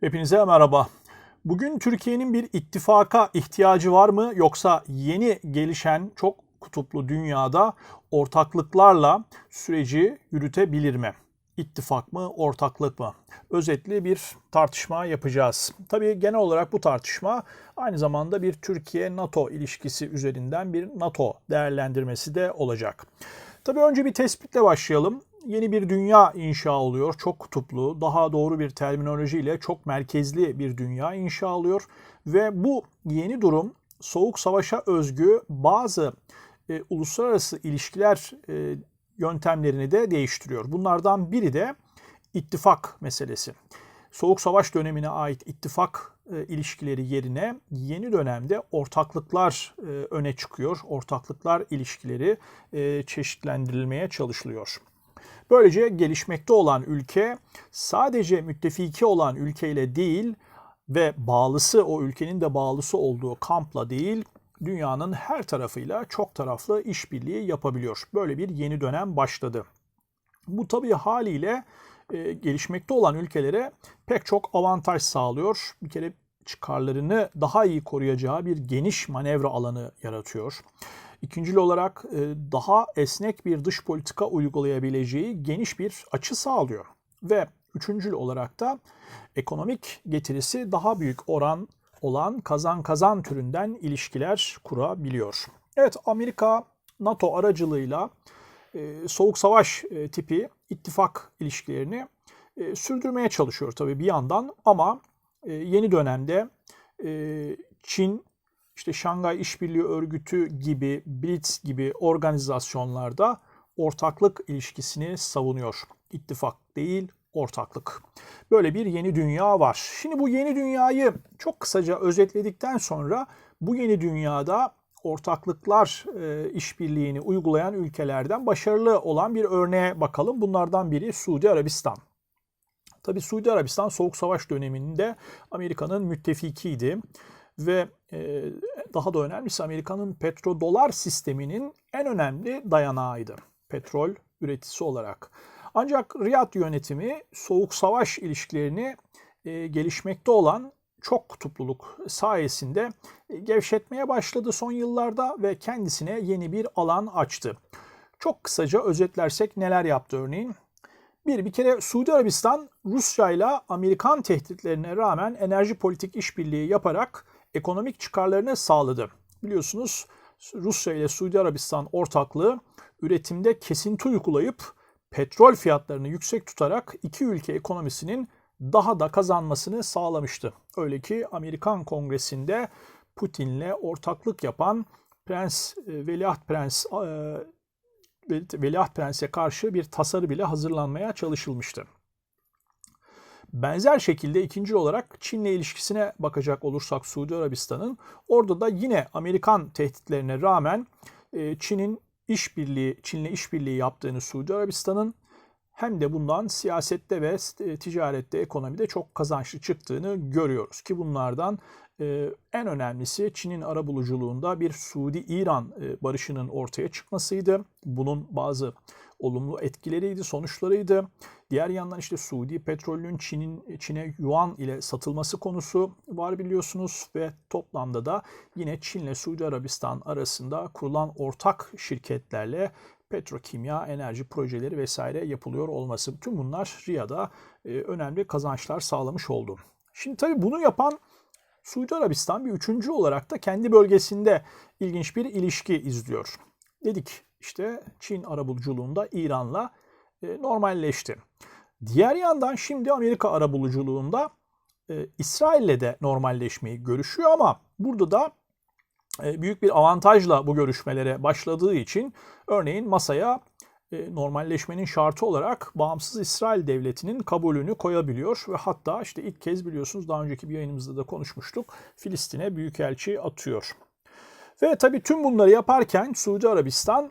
Hepinize merhaba. Bugün Türkiye'nin bir ittifaka ihtiyacı var mı yoksa yeni gelişen çok kutuplu dünyada ortaklıklarla süreci yürütebilir mi? İttifak mı, ortaklık mı? Özetli bir tartışma yapacağız. Tabii genel olarak bu tartışma aynı zamanda bir Türkiye-NATO ilişkisi üzerinden bir NATO değerlendirmesi de olacak. Tabii önce bir tespitle başlayalım yeni bir dünya inşa oluyor. Çok kutuplu, daha doğru bir terminolojiyle çok merkezli bir dünya inşa oluyor. Ve bu yeni durum Soğuk Savaş'a özgü bazı e, uluslararası ilişkiler e, yöntemlerini de değiştiriyor. Bunlardan biri de ittifak meselesi. Soğuk Savaş dönemine ait ittifak e, ilişkileri yerine yeni dönemde ortaklıklar e, öne çıkıyor. Ortaklıklar ilişkileri e, çeşitlendirilmeye çalışılıyor. Böylece gelişmekte olan ülke sadece müttefiki olan ülkeyle değil ve bağlısı o ülkenin de bağlısı olduğu kampla değil dünyanın her tarafıyla çok taraflı işbirliği yapabiliyor. Böyle bir yeni dönem başladı. Bu tabii haliyle e, gelişmekte olan ülkelere pek çok avantaj sağlıyor. Bir kere çıkarlarını daha iyi koruyacağı bir geniş manevra alanı yaratıyor. İkincil olarak e, daha esnek bir dış politika uygulayabileceği geniş bir açı sağlıyor. Ve üçüncül olarak da ekonomik getirisi daha büyük oran olan kazan kazan türünden ilişkiler kurabiliyor. Evet Amerika NATO aracılığıyla e, soğuk savaş e, tipi ittifak ilişkilerini sürdürmeye çalışıyor tabii bir yandan ama yeni dönemde Çin işte Şangay İşbirliği Örgütü gibi, BRICS gibi organizasyonlarda ortaklık ilişkisini savunuyor. İttifak değil, ortaklık. Böyle bir yeni dünya var. Şimdi bu yeni dünyayı çok kısaca özetledikten sonra bu yeni dünyada ortaklıklar e, işbirliğini uygulayan ülkelerden başarılı olan bir örneğe bakalım. Bunlardan biri Suudi Arabistan. Tabi Suudi Arabistan Soğuk Savaş döneminde Amerika'nın müttefikiydi ve daha da önemlisi Amerika'nın petrodolar sisteminin en önemli dayanağıydı. Petrol üreticisi olarak. Ancak Riyad yönetimi soğuk savaş ilişkilerini e, gelişmekte olan çok kutupluluk sayesinde e, gevşetmeye başladı son yıllarda ve kendisine yeni bir alan açtı. Çok kısaca özetlersek neler yaptı örneğin? Bir, bir kere Suudi Arabistan Rusya ile Amerikan tehditlerine rağmen enerji politik işbirliği yaparak ekonomik çıkarlarını sağladı. Biliyorsunuz Rusya ile Suudi Arabistan ortaklığı üretimde kesinti uygulayıp petrol fiyatlarını yüksek tutarak iki ülke ekonomisinin daha da kazanmasını sağlamıştı. Öyle ki Amerikan Kongresi'nde Putin'le ortaklık yapan Prens e, Veliaht Prens e, Veliaht Prens'e karşı bir tasarı bile hazırlanmaya çalışılmıştı. Benzer şekilde ikinci olarak Çin'le ilişkisine bakacak olursak Suudi Arabistan'ın orada da yine Amerikan tehditlerine rağmen e, Çin'in işbirliği Çin'le işbirliği yaptığını Suudi Arabistan'ın hem de bundan siyasette ve e, ticarette, ekonomide çok kazançlı çıktığını görüyoruz ki bunlardan e, en önemlisi Çin'in arabuluculuğunda bir Suudi-İran barışının ortaya çıkmasıydı. Bunun bazı olumlu etkileriydi, sonuçlarıydı. Diğer yandan işte Suudi petrolünün Çin'in Çin'e yuan ile satılması konusu var biliyorsunuz ve toplamda da yine Çin ile Suudi Arabistan arasında kurulan ortak şirketlerle petrokimya, enerji projeleri vesaire yapılıyor olması. Tüm bunlar Riyad'a e, önemli kazançlar sağlamış oldu. Şimdi tabii bunu yapan Suudi Arabistan bir üçüncü olarak da kendi bölgesinde ilginç bir ilişki izliyor. Dedik işte Çin arabuluculuğunda İran'la normalleşti. Diğer yandan şimdi Amerika arabuluculuğunda e, İsrail'le de normalleşmeyi görüşüyor ama burada da e, büyük bir avantajla bu görüşmelere başladığı için örneğin masaya e, normalleşmenin şartı olarak bağımsız İsrail devletinin kabulünü koyabiliyor ve hatta işte ilk kez biliyorsunuz daha önceki bir yayınımızda da konuşmuştuk Filistin'e büyükelçi atıyor. Ve tabii tüm bunları yaparken Suudi Arabistan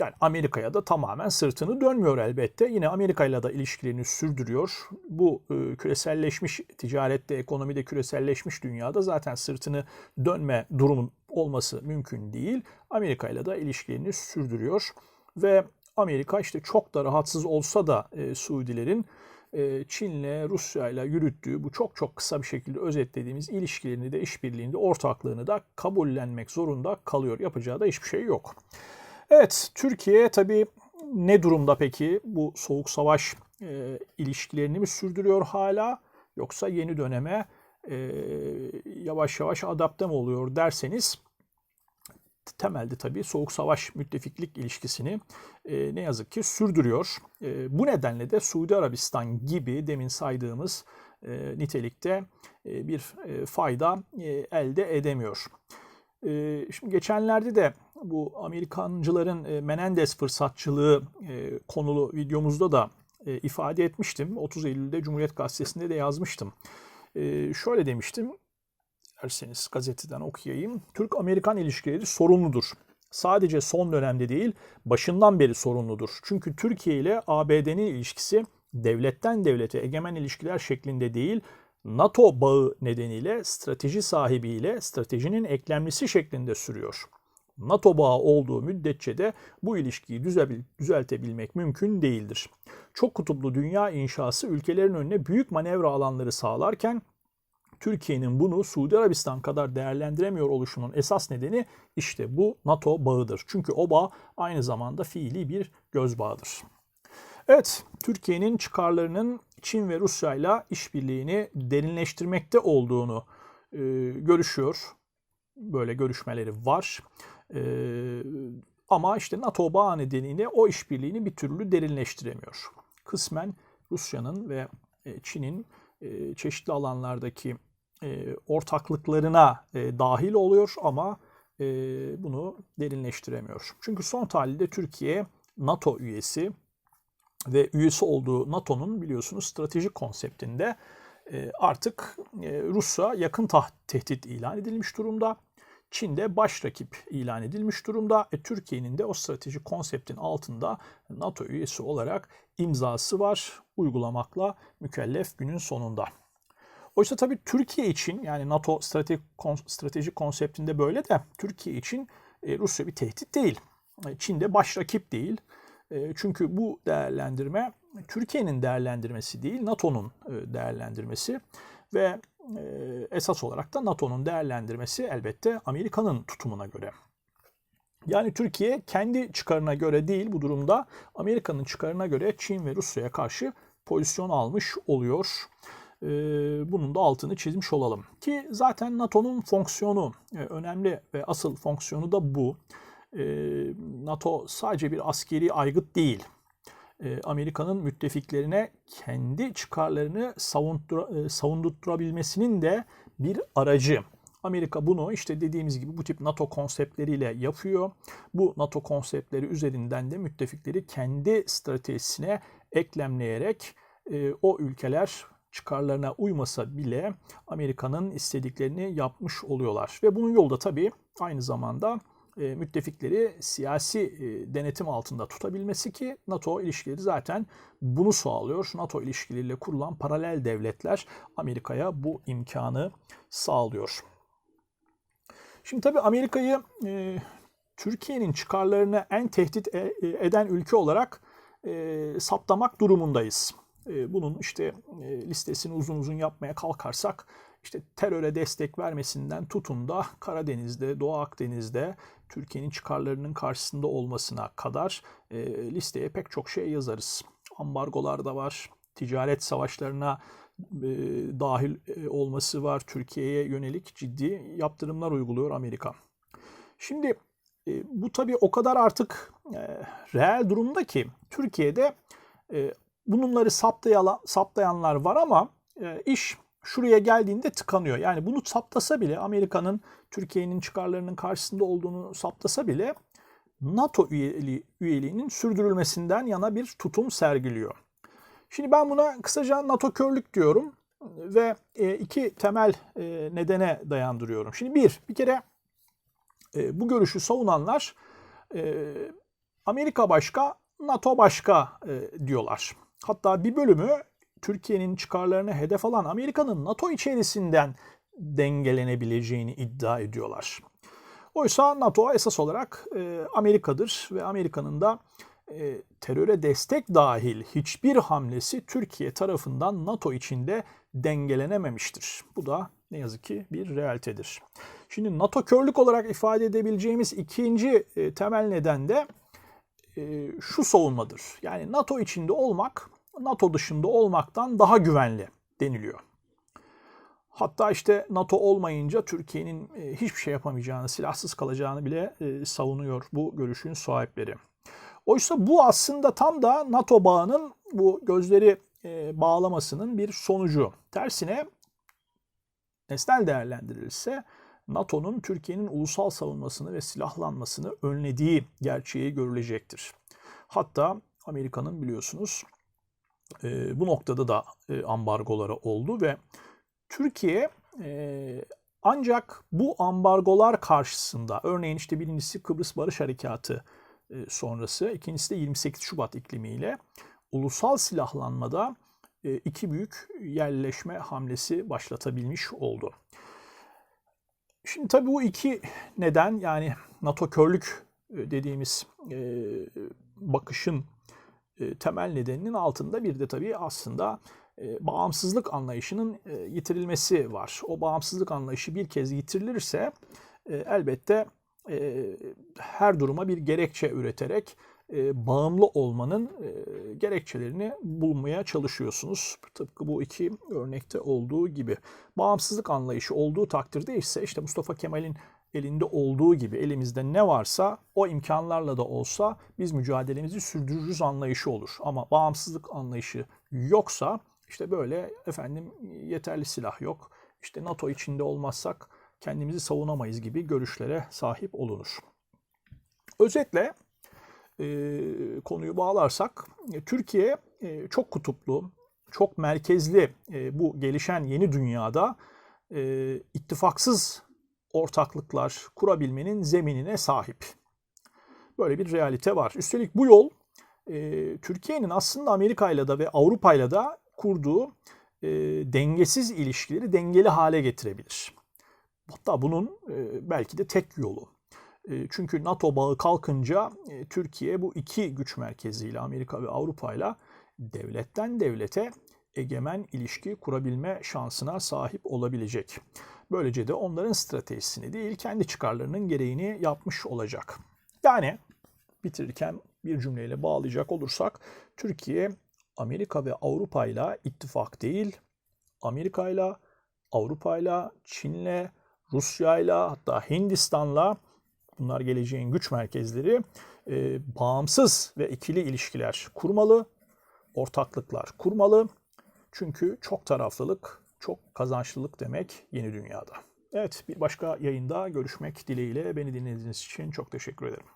yani Amerika'ya da tamamen sırtını dönmüyor elbette. Yine Amerika'yla da ilişkilerini sürdürüyor. Bu e, küreselleşmiş ticarette, ekonomide küreselleşmiş dünyada zaten sırtını dönme durumun olması mümkün değil. Amerika'yla da ilişkilerini sürdürüyor ve Amerika işte çok da rahatsız olsa da e, Suudilerin e, Çin'le, Rusya'yla yürüttüğü bu çok çok kısa bir şekilde özetlediğimiz ilişkilerini de işbirliğinde ortaklığını da kabullenmek zorunda kalıyor. Yapacağı da hiçbir şey yok. Evet, Türkiye tabii ne durumda peki? Bu soğuk savaş e, ilişkilerini mi sürdürüyor hala yoksa yeni döneme e, yavaş yavaş adapte mi oluyor derseniz temelde tabii soğuk savaş müttefiklik ilişkisini e, ne yazık ki sürdürüyor. E, bu nedenle de Suudi Arabistan gibi demin saydığımız e, nitelikte e, bir e, fayda e, elde edemiyor. E, şimdi geçenlerde de bu Amerikancıların e, Menendez fırsatçılığı e, konulu videomuzda da e, ifade etmiştim. 30 Eylül'de Cumhuriyet Gazetesi'nde de yazmıştım. Şöyle demiştim derseniz gazeteden okuyayım. Türk-Amerikan ilişkileri sorunludur. Sadece son dönemde değil, başından beri sorunludur. Çünkü Türkiye ile ABD'nin ilişkisi devletten devlete egemen ilişkiler şeklinde değil, NATO bağı nedeniyle strateji sahibiyle stratejinin eklemlisi şeklinde sürüyor. NATO bağı olduğu müddetçe de bu ilişkiyi düzeltebilmek mümkün değildir. Çok kutuplu dünya inşası ülkelerin önüne büyük manevra alanları sağlarken Türkiye'nin bunu Suudi Arabistan kadar değerlendiremiyor oluşunun esas nedeni işte bu NATO bağıdır. Çünkü o bağ aynı zamanda fiili bir göz bağıdır. Evet, Türkiye'nin çıkarlarının Çin ve Rusya ile işbirliğini derinleştirmekte olduğunu e, görüşüyor. Böyle görüşmeleri var. E, ama işte NATO bağı nedeniyle o işbirliğini bir türlü derinleştiremiyor. Kısmen Rusya'nın ve e, Çin'in e, çeşitli alanlardaki e, ortaklıklarına dahil oluyor ama bunu derinleştiremiyor. Çünkü son tahlilde Türkiye NATO üyesi ve üyesi olduğu NATO'nun biliyorsunuz stratejik konseptinde artık Rusya yakın tehdit ilan edilmiş durumda. Çin'de baş rakip ilan edilmiş durumda. E, Türkiye'nin de o stratejik konseptin altında NATO üyesi olarak imzası var. Uygulamakla mükellef günün sonunda. Oysa tabii Türkiye için yani NATO stratejik, stratejik konseptinde böyle de Türkiye için e, Rusya bir tehdit değil. E, Çin de baş rakip değil. E, çünkü bu değerlendirme Türkiye'nin değerlendirmesi değil, NATO'nun e, değerlendirmesi ve esas olarak da NATO'nun değerlendirmesi elbette Amerika'nın tutumuna göre. Yani Türkiye kendi çıkarına göre değil bu durumda Amerika'nın çıkarına göre Çin ve Rusya'ya karşı pozisyon almış oluyor. Ee, bunun da altını çizmiş olalım. Ki zaten NATO'nun fonksiyonu e, önemli ve asıl fonksiyonu da bu. Ee, NATO sadece bir askeri aygıt değil. Ee, Amerika'nın müttefiklerine kendi çıkarlarını e, savundurabilmesinin de bir aracı. Amerika bunu işte dediğimiz gibi bu tip NATO konseptleriyle yapıyor. Bu NATO konseptleri üzerinden de müttefikleri kendi stratejisine eklemleyerek e, o ülkeler çıkarlarına uymasa bile Amerika'nın istediklerini yapmış oluyorlar. Ve bunun yolda tabii aynı zamanda e, müttefikleri siyasi e, denetim altında tutabilmesi ki NATO ilişkileri zaten bunu sağlıyor. NATO ilişkileriyle kurulan paralel devletler Amerika'ya bu imkanı sağlıyor. Şimdi tabii Amerika'yı e, Türkiye'nin çıkarlarını en tehdit e, e, eden ülke olarak e, saptamak durumundayız. E, bunun işte e, listesini uzun uzun yapmaya kalkarsak işte teröre destek vermesinden tutun da Karadeniz'de, Doğu Akdeniz'de Türkiye'nin çıkarlarının karşısında olmasına kadar e, listeye pek çok şey yazarız. Ambargolar da var, ticaret savaşlarına e, dahil e, olması var. Türkiye'ye yönelik ciddi yaptırımlar uyguluyor Amerika. Şimdi e, bu tabii o kadar artık e, reel durumda ki Türkiye'de e, bunları saptayan, saptayanlar var ama e, iş şuraya geldiğinde tıkanıyor. Yani bunu saptasa bile Amerika'nın Türkiye'nin çıkarlarının karşısında olduğunu saptasa bile NATO üyeliği, üyeliğinin sürdürülmesinden yana bir tutum sergiliyor. Şimdi ben buna kısaca NATO körlük diyorum ve e, iki temel e, nedene dayandırıyorum. Şimdi bir, bir kere e, bu görüşü savunanlar Amerika başka, NATO başka diyorlar. Hatta bir bölümü Türkiye'nin çıkarlarını hedef alan Amerika'nın NATO içerisinden dengelenebileceğini iddia ediyorlar. Oysa NATO esas olarak Amerika'dır ve Amerika'nın da e, teröre destek dahil hiçbir hamlesi Türkiye tarafından NATO içinde dengelenememiştir. Bu da ne yazık ki bir realitedir. Şimdi NATO körlük olarak ifade edebileceğimiz ikinci e, temel neden de e, şu savunmadır. Yani NATO içinde olmak NATO dışında olmaktan daha güvenli deniliyor. Hatta işte NATO olmayınca Türkiye'nin e, hiçbir şey yapamayacağını, silahsız kalacağını bile e, savunuyor bu görüşün sahipleri. Oysa bu aslında tam da NATO bağının bu gözleri e, bağlamasının bir sonucu. Tersine nesnel değerlendirilse NATO'nun Türkiye'nin ulusal savunmasını ve silahlanmasını önlediği gerçeği görülecektir. Hatta Amerika'nın biliyorsunuz e, bu noktada da e, ambargoları oldu ve Türkiye e, ancak bu ambargolar karşısında örneğin işte birincisi Kıbrıs Barış Harekatı e, sonrası, ikincisi de 28 Şubat iklimiyle ulusal silahlanmada e, iki büyük yerleşme hamlesi başlatabilmiş oldu. Şimdi tabii bu iki neden yani NATO körlük dediğimiz e, bakışın temel nedeninin altında bir de tabii aslında e, bağımsızlık anlayışının e, yitirilmesi var. O bağımsızlık anlayışı bir kez yitirilirse e, elbette e, her duruma bir gerekçe üreterek e, bağımlı olmanın e, gerekçelerini bulmaya çalışıyorsunuz. Tıpkı bu iki örnekte olduğu gibi. Bağımsızlık anlayışı olduğu takdirde ise işte Mustafa Kemal'in elinde olduğu gibi elimizde ne varsa o imkanlarla da olsa biz mücadelemizi sürdürürüz anlayışı olur. Ama bağımsızlık anlayışı yoksa işte böyle efendim yeterli silah yok. İşte NATO içinde olmazsak kendimizi savunamayız gibi görüşlere sahip olunur. Özetle e, konuyu bağlarsak e, Türkiye e, çok kutuplu, çok merkezli e, bu gelişen yeni dünyada e, ittifaksız ortaklıklar kurabilmenin zeminine sahip. Böyle bir realite var. Üstelik bu yol e, Türkiye'nin aslında Amerika ile de ve Avrupa ile de kurduğu e, dengesiz ilişkileri dengeli hale getirebilir. Hatta bunun e, belki de tek yolu. E, çünkü NATO bağı kalkınca e, Türkiye bu iki güç merkeziyle Amerika ve Avrupa ile devletten devlete egemen ilişki kurabilme şansına sahip olabilecek. Böylece de onların stratejisini değil kendi çıkarlarının gereğini yapmış olacak. Yani bitirirken bir cümleyle bağlayacak olursak Türkiye Amerika ve Avrupa ile ittifak değil, Amerika ile, Avrupa ile, Çin'le, Rusya ile hatta Hindistan'la bunlar geleceğin güç merkezleri e, bağımsız ve ikili ilişkiler kurmalı, ortaklıklar kurmalı. Çünkü çok taraflılık, çok kazançlılık demek yeni dünyada. Evet bir başka yayında görüşmek dileğiyle beni dinlediğiniz için çok teşekkür ederim.